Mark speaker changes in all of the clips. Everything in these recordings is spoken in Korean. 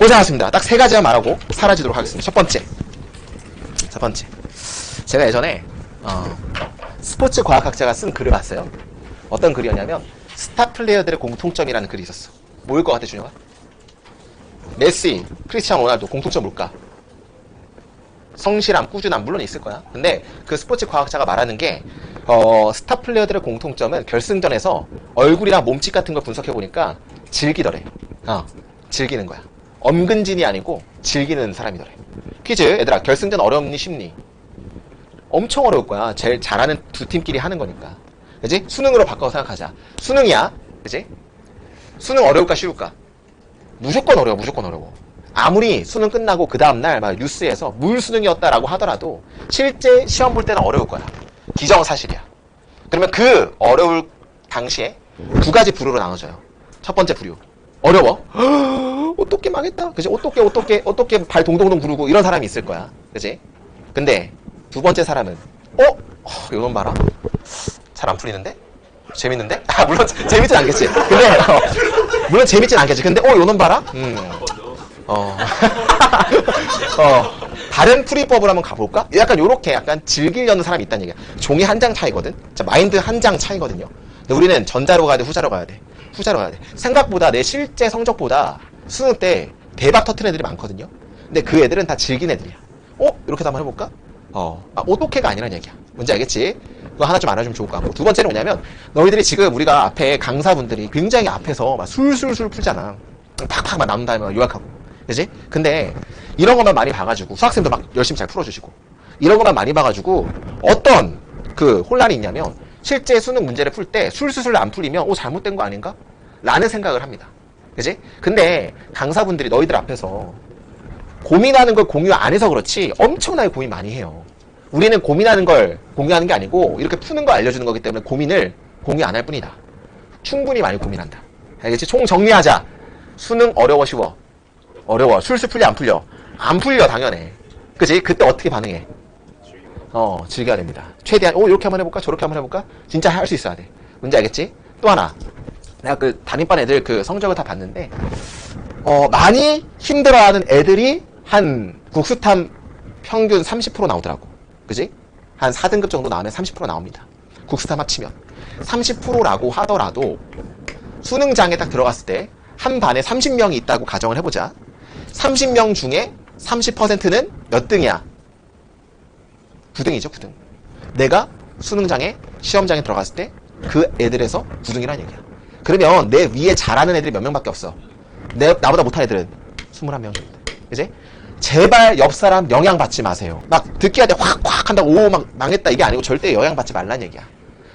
Speaker 1: 고생하셨습니다. 딱 세 가지만 말하고 사라지도록 하겠습니다. 첫 번째. 첫 번째. 제가 예전에, 어, 스포츠 과학학자가 쓴 글을 봤어요. 어떤 글이었냐면, 스타 플레이어들의 공통점이라는 글이 있었어. 뭐일 것 같아, 준영아? 메시, 크리스티아노 로날도 공통점 뭘까? 성실함, 꾸준함, 물론 있을 거야. 근데 그 스포츠 과학자가 말하는 게, 어, 스타 플레이어들의 공통점은 결승전에서 얼굴이랑 몸짓 같은 걸 분석해 보니까 즐기더래. 어, 즐기는 거야. 엄근진이 아니고 즐기는 사람이더래. 퀴즈, 얘들아, 결승전 어렵니, 쉽니? 엄청 어려울 거야. 제일 잘하는 두 팀끼리 하는 거니까. 그지? 수능으로 바꿔서 생각하자. 수능이야. 그지? 수능 어려울까, 쉬울까? 무조건 어려워, 무조건 어려워. 아무리 수능 끝나고 그 다음날 막 뉴스에서 물 수능이었다라고 하더라도 실제 시험 볼 때는 어려울 거야. 기정사실이야. 그러면 그 어려울 당시에 두 가지 부류로 나눠져요. 첫 번째 부류. 어려워. 어떻게 망했다. 그지? 어떻게, 어떻게, 어떻게 발 동동동 구르고 이런 사람이 있을 거야. 그지? 근데 두 번째 사람은, 어? 어, 이건 봐라. 잘 안 풀리는데? 재밌는데? 아, 물론 재밌진 않겠지. 근데, 어, 물론 재밌진 않겠지. 근데, 어, 요놈 봐라? 음. 어. 어. 다른 풀이법을 한번 가볼까? 약간 요렇게 약간 즐기려는 사람이 있다는 얘기야. 종이 한 장 차이거든? 자, 마인드 한 장 차이거든요. 근데 우리는 전자로 가야 돼, 후자로 가야 돼? 후자로 가야 돼. 생각보다 내 실제 성적보다 수능 때 대박 터트린 애들이 많거든요? 근데 그 애들은 다 즐긴 애들이야. 어? 이렇게도 한번 해볼까? 어. 아, 오토케가 아니란 얘기야. 뭔지 알겠지? 그거 하나 좀 알아주면 좋을 것 같고. 두 번째는 뭐냐면, 너희들이 지금 우리가 앞에 강사분들이 굉장히 앞에서 막 술술술 풀잖아. 팍팍 막 나눈 다음에 막 요약하고. 그지? 근데 이런 것만 많이 봐가지고 수학생도 막 열심히 잘 풀어주시고 이런 것만 많이 봐가지고 어떤 그 혼란이 있냐면 실제 수능 문제를 풀 때 술술술 안 풀리면 오 잘못된 거 아닌가? 라는 생각을 합니다. 그지? 근데 강사분들이 너희들 앞에서 고민하는 걸 공유 안 해서 그렇지 엄청나게 고민 많이 해요. 우리는 고민하는 걸 공유하는 게 아니고 이렇게 푸는 거 알려주는 거기 때문에 고민을 공유 안 할 뿐이다. 충분히 많이 고민한다. 알겠지? 총 정리하자. 수능 어려워 쉬워. 어려워. 술술 풀려 안 풀려? 안 풀려 당연해. 그지? 그때 어떻게 반응해? 어 즐겨야 됩니다. 최대한 오 이렇게 한번 해볼까? 저렇게 한번 해볼까? 진짜 할 수 있어야 돼. 뭔지 알겠지? 또 하나. 내가 그 담임반 애들 그 성적을 다 봤는데 어 많이 힘들어하는 애들이 한 국수탐 평균 30% 나오더라고. 그지? 한 4등급 정도 나오면 30% 나옵니다. 국수탐 합치면 30%라고 하더라도 수능장에 딱 들어갔을 때 한 반에 30명이 있다고 가정을 해보자. 30명 중에 30%는 몇 등이야? 9등이죠, 9등. 내가 수능장에 시험장에 들어갔을 때 그 애들에서 9등이라는 얘기야. 그러면 내 위에 잘하는 애들이 몇 명밖에 없어. 내, 나보다 못한 애들은 21명 정도. 그지? 제발 옆 사람 영향 받지 마세요. 막 듣기 할때 확 확 한다고 오 막 망했다 이게 아니고 절대 영향 받지 말란 얘기야.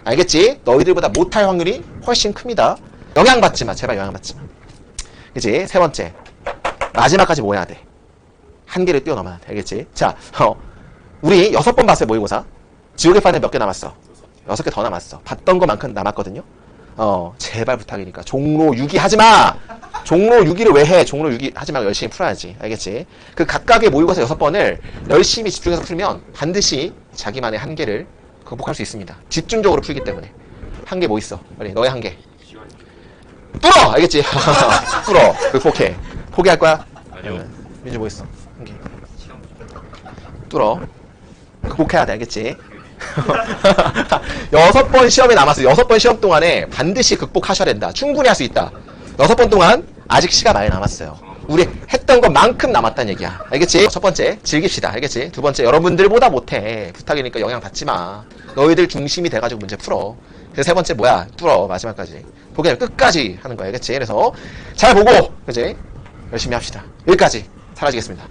Speaker 1: 알겠지? 너희들보다 못할 확률이 훨씬 큽니다. 영향 받지 마. 제발 영향 받지 마. 그지? 세 번째. 마지막까지 뭐 해야 돼? 한계를 뛰어넘어야 돼. 알겠지? 자, 어, 우리 여섯 번 봤어요, 모의고사. 지옥의 판에 몇 개 남았어? 여섯 개 더 남았어. 봤던 것만큼 남았거든요? 어, 제발 부탁이니까. 종로 6위 하지 마! 종로 6위를 왜 해? 종로 6위 하지 말고 열심히 풀어야지. 알겠지? 그 각각의 모의고사 여섯 번을 열심히 집중해서 풀면 반드시 자기만의 한계를 극복할 수 있습니다. 집중적으로 풀기 때문에. 한계 뭐 있어? 빨리, 너의 한계. 뚫어! 알겠지? 뚫어. 극복해. 포기할 거야?
Speaker 2: 아니요.
Speaker 1: 민주 뭐 있어? 한개. 뚫어. 극복해야 돼, 알겠지? 여섯 번 시험이 남았어. 여섯 번 시험 동안에 반드시 극복하셔야 된다. 충분히 할 수 있다. 여섯 번 동안 아직 시간 많이 남았어요. 우리 했던 것만큼 남았다는 얘기야. 알겠지? 첫 번째, 즐깁시다. 알겠지? 두 번째, 여러분들보다 못해. 부탁이니까 영향 받지 마. 너희들 중심이 돼가지고 문제 풀어. 그래서 세 번째 뭐야? 뚫어. 마지막까지. 포기하면 끝까지 하는 거야. 알겠지? 그래서 잘 보고, 그지? 열심히 합시다. 여기까지 사라지겠습니다.